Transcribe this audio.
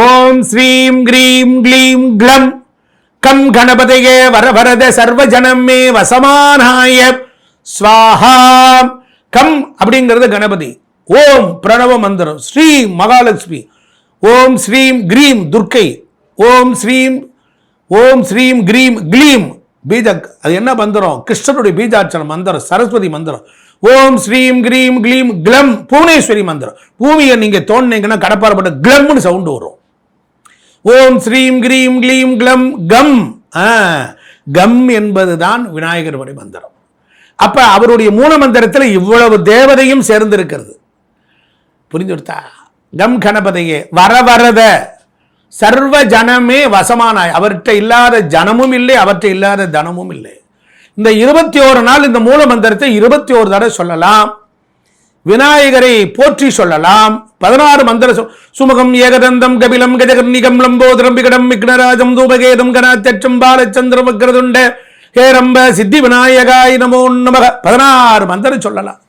ஓம் ஸ்ரீம் கிரீம் க்ளீம் க்ளம். கம் கணபதையே வரவரத சர்வஜனம் மே வசமானாய. ஸ்வாஹா. கம் அப்படிங்கிறது கணபதி. ஓம் பிரணவ மந்திரம். ஸ்ரீ மகாலட்சுமி. ஓம் ஸ்ரீம் கிரீம் துர்க்கை. ஓம் ஸ்ரீம் ஓம் ஸ்ரீம் கிரீம் க்ளீம். பீஜ அது என்ன மந்திரம்? கிருஷ்ணனுடைய பீஜாட்சர மந்திரம் சரஸ்வதி மந்திரம். ஓம் ஸ்ரீம் கிரீம் க்ளீம் க்ளம் புவனேஸ்வரி மந்திரம். பூமியை நீங்கள் தோண்டினீங்கன்னா கடப்பாறப்பட்ட க்ளம்னு சவுண்டு வரும். ஓம் ஸ்ரீம் கிரீம் க்ளீம் க்ளம் கம். ஆ, கம் என்பதுதான் விநாயகர் வழி மந்திரம். அப்ப அவருடைய மூல மந்திரத்தில் இவ்வளவு தேவதையும் சேர்ந்திருக்கிறது. புரிஞ்சுடுத்தா கம் கணபதையே வர வரத. சர்வ ஜனமே வசமானாய். அவர்கிட்ட இல்லாத ஜனமும் இல்லை அவற்றை இல்லாத தனமும் இல்லை. இந்த இருபத்தி ஓரு நாள் இந்த மூல மந்திரத்தை இருபத்தி ஓரு தடவை சொல்லலாம். விநாயகரை போற்றி சொல்லலாம். பதினாறு மந்திர சொ- சுமுகம் ஏகதந்தம் கபிலம் கஜகர்ணிகம் லம்போதரம் விகடம் விக்னராஜம் தூபகேதம் கணாத்தெற்றம் பாலச்சந்திரம் வக்ரதுண்ட ஹேரம்ப சித்தி விநாயகாய் நமோ நமக. பதினாறு மந்திரம் சொல்லலாம்.